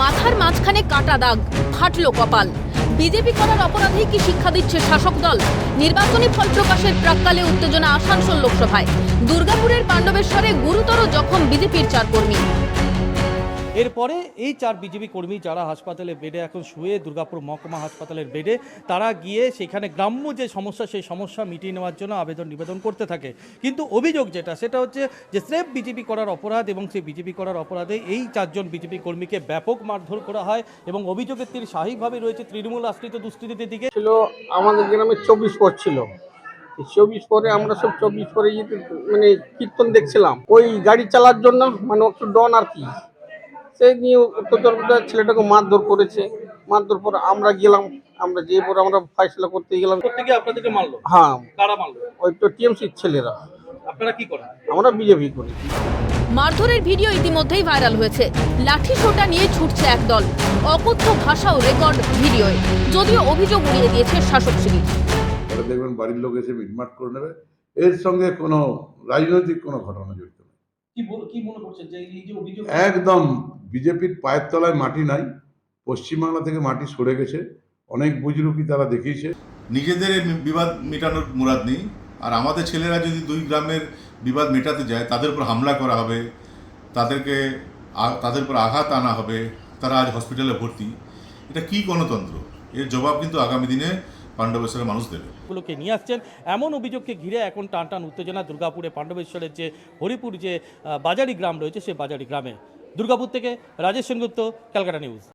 মাথার মাঝখানে কাটা দাগ, ফাটলো কপাল। বিজেপি করার অপরাধেই কি শিক্ষা দিচ্ছে শাসক দল? নির্বাচনী ফল প্রকাশের প্রাককালে উত্তেজনা আসানসোল লোকসভায়। দুর্গাপুরের পাণ্ডবেশ্বরে গুরুতর জখম বিজেপির চার কর্মী। এরপরে এই চার বিজেপি কর্মী যারা হাসপাতালে বেডে এখন শুয়ে, দুর্গাপুর মহকুমা হাসপাতালের বেডে, তারা গিয়ে সেখানে গ্রাম্য যে সমস্যা, সেই সমস্যা মিটিয়ে নেওয়ার জন্য আবেদন নিবেদন করতে থাকে। কিন্তু অভিযোগ যেটা, সেটা হচ্ছে যে স্রেফ বিজেপি করার অপরাধ এবং সেই বিজেপি করার অপরাধে এই চারজন বিজেপি কর্মীকে ব্যাপক মারধর করা হয় এবং অভিযোগের তীর স্বাভাবিকভাবে রয়েছে তৃণমূল আশ্রিত দুষ্কৃতীদের দিকে। ছিল, আমাদের গ্রামে চব্বিশ পর ছিল। চব্বিশ পরে আমরা সব চব্বিশ পরে মানে কীর্তন দেখছিলাম। ওই গাড়ি চালার জন্য মানে একটু ডন আর কি। সেই নিয়ে অত্যাচার করে ছেলেটাকে মারধর করেছে। মারধর পর আমরা গেলাম আমরা যে পরে আমরা ফাইসলা করতে গেলাম। আপনাদেরকে মারলো? হ্যাঁ। কারা মারলো? ওই তো টিএমসির ছেলেরা। আপনারা কি করেন? আমরা বিজেপি করি। মারধরের ভিডিও ইতিমধ্যেই ভাইরাল হয়েছে। লাঠি সোটা নিয়ে ছুটছে একদল অকথ্য ভাষাও রেকর্ড ভিডিওয়ে। যদিও অভিযোগ উড়িয়ে দিয়েছে শাসক শিবির। পরে দেখবেন বাড়ির লোক এসে মিটমাট করে নেবে। এর সঙ্গে কোনো রাজনৈতিক কোনো ঘটনা জড়িত নেই। কি বল- কি করছেন যে এই যে অভিযোগ একদম বিজেপির পায়ের তলায় মাটি নাই পশ্চিমবাংলা থেকে মাটি সরে গেছে অনেক বুজরুকি তারা দেখিয়েছে। নিজেদের বিবাদ মেটানোর মুরাদ নেই আর আমাদের ছেলেরা যদি দুই গ্রামের বিবাদ মেটাতে যায় তাদের উপর হামলা করা হবে তাদেরকে তাদের উপর আঘাত আনা হবে তারা আজ হসপিটালে ভর্তি। এটা কি গণতন্ত্র? এর জবাব কিন্তু আগামী দিনে পাণ্ডবেশ্বরের মানুষ দেবে। গুলোকে নিয়ে আসছেন। এমন অভিযোগকে ঘিরে এখন টান টান উত্তেজনা দুর্গাপুরে পাণ্ডবেশ্বরের যে হরিপুর যে বাজারি গ্রাম রয়েছে সেই বাজারি গ্রামে। দুর্গাপুর থেকে রাজেশ সেনগুপ্ত ক্যালকাটা নিউজ